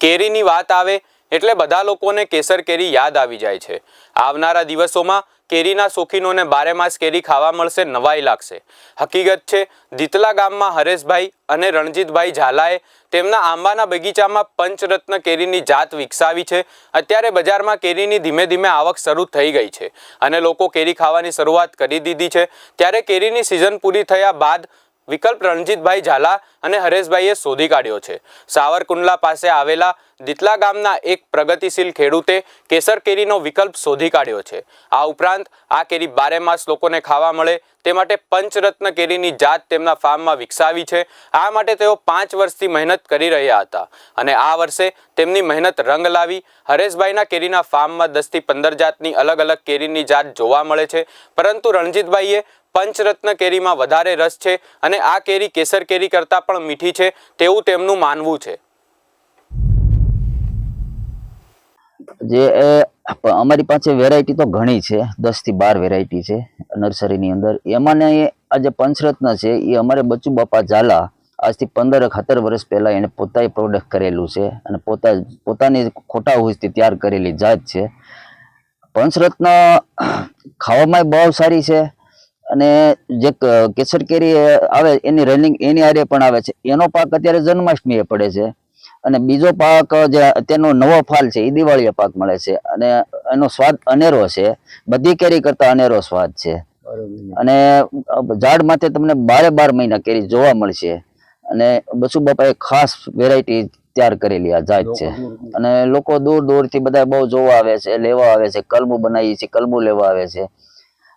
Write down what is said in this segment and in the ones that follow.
કેરીની વાત આવે એટલે બધા લોકોને કેસર કેરી યાદ આવી જાય છે. આવનારા દિવસોમાં કેરીના શોખીનોને બારેમાસ કેરી ખાવા મળશે, નવાઈ લાગશે. હકીકત છે, દીતલા ગામમાં હરેશભાઈ અને રણજીતભાઈ ઝાલાએ તેમના આંબાના બગીચામાં પંચરત્ન કેરીની જાત વિકસાવી છે. અત્યારે બજારમાં કેરીની ધીમે ધીમે આવક શરૂ થઈ ગઈ છે અને લોકો કેરી ખાવાની શરૂઆત કરી દીધી છે. ત્યારે કેરીની સિઝન પૂરી થયા બાદ વિકલ્પ રણજીતભાઈ ઝાલા અને હરેશભાઈએ શોધી કાઢ્યો છે. સાવરકુંડલા પાસે આવેલા દિતલા ગામના એક પ્રગતિશીલ ખેડૂતે કેસર કેરીનો વિકલ્પ શોધી કાઢ્યો છે. આ ઉપરાંત આ કેરી બારે માસ લોકોને ખાવા મળે, તે માટે પંચરત્ન કેરીની જાત તેમના ફાર્મમાં વિકસાવી છે. આ માટે તેઓ પાંચ વર્ષથી મહેનત કરી રહ્યા હતા અને આ વર્ષે તેમની મહેનત રંગ લાવી હરેશભાઈના કેરીના ફાર્મમાં દસથી પંદર જાતની અલગ અલગ કેરીની જાત જોવા મળે છે. પરંતુ રણજીતભાઈએ પંચરત્ન કેરીમાં વધારે રસ છે અને આ કેરી કેસર કેરી કરતાં પણ મીઠી છે તેવું તેમનું માનવું છે. જે અમારી પાસે વેરાયટી તો ઘણી છે દસથી બાર વેરાયટી છે નર્સરીની અંદર. એમાં આ જે પંચરત્ન છે, એ અમારે બચ્ચુ બાપા ઝાલા આજથી પંદર સત્તર વર્ષ પહેલાં એને પોતાએ પ્રોડક્ટ કરેલું છે અને પોતા, પોતાની ખોટા હોજથી તૈયાર કરેલી જાત છે. પંચરત્ન ખાવામાં બહુ સારી છે અને જે કેસર કેરી આવે, એની રનિંગ એની આરે પણ આવે છે. એનો પાક અત્યારે જન્માષ્ટમીએ પડે છે. અને બીજો પાક જે અત્યારનો નવો ફાલ છે, એ દિવાળીએ પાક મળે છે. અને એનો સ્વાદ અનેરો છે. બધી કેરી કરતા અનેરો સ્વાદ છે. અને ઝાડ માથે તમને બારે બાર મહિના કેરી જોવા મળશે. અને બસુ બાપાએ ખાસ વેરાયટી તૈયાર કરેલી આ જાત છે. અને લોકો દૂર દૂરથી બધા બહુ જોવા આવે છે, લેવા આવે છે, કલમું બનાવીએ છે કલમું લેવા આવે છે.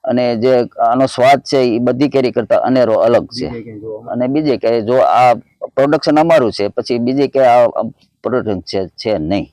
અને જે આનો સ્વાદ છે એ બધી કેરી કરતા અનેરો અલગ છે. અને બીજે કે જો આ પ્રોડક્શન અમારું છે પછી બીજે કે આ પ્રોડક્શન છે છે નહીં.